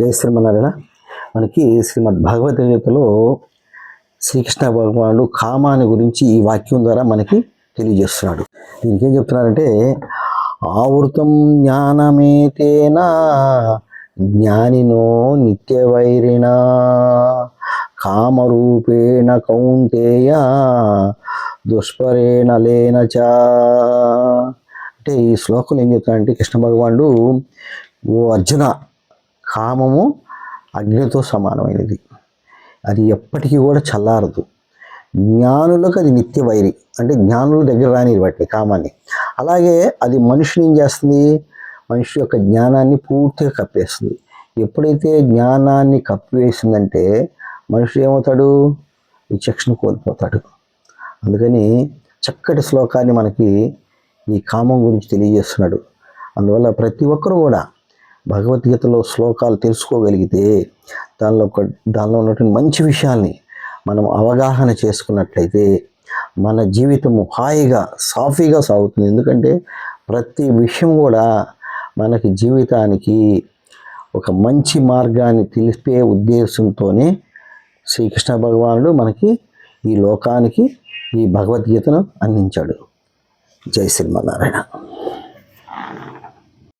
జయ శ్రీమన్నారాయణ మనకి శ్రీమద్ భగవద్గీతలో శ్రీకృష్ణ భగవానుడు కామాన్ని గురించి ఈ వాక్యం ద్వారా మనకి తెలియజేస్తున్నాడు. దీనికి ఏం చెప్తున్నారంటే ఆవృతం జ్ఞానమేతేనా జ్ఞానినో నిత్యవైరిణ కామరూపేణ కౌంతేయ దుష్పరేణ లేన చ. అంటే ఈ శ్లోకం ఏం చెప్తాడంటే కృష్ణ భగవానుడు ఓ అర్జున కామము అగ్నితో సమానమైనది. అది ఎప్పటికీ కూడా చల్లారదు. జ్ఞానులకు అది నిత్య వైరి. అంటే జ్ఞానుల దగ్గర రాని వాటిని కామాన్ని. అలాగే అది మనిషిని ఏం చేస్తుంది? మనిషి యొక్క జ్ఞానాన్ని పూర్తిగా కప్పేస్తుంది. ఎప్పుడైతే జ్ఞానాన్ని కప్పివేసిందంటే మనిషి ఏమవుతాడు? విచక్షణ కోల్పోతాడు. అందుకని చక్కటి శ్లోకాన్ని మనకి ఈ కామం గురించి తెలియజేస్తున్నాడు. అందువల్ల ప్రతి ఒక్కరు కూడా భగవద్గీతలో శ్లోకాలు తెలుసుకోగలిగితే దానిలో ఒక దానిలో ఉన్నటువంటి మంచి విషయాల్ని మనం అవగాహన చేసుకున్నట్లయితే మన జీవితము హాయిగా సాఫీగా సాగుతుంది. ఎందుకంటే ప్రతి విషయం కూడా మనకి జీవితానికి ఒక మంచి మార్గాన్ని తెలిపే ఉద్దేశంతోనే శ్రీకృష్ణ భగవానుడు మనకి ఈ లోకానికి ఈ భగవద్గీతను అందించాడు. జై శ్రీమన్నారాయణ.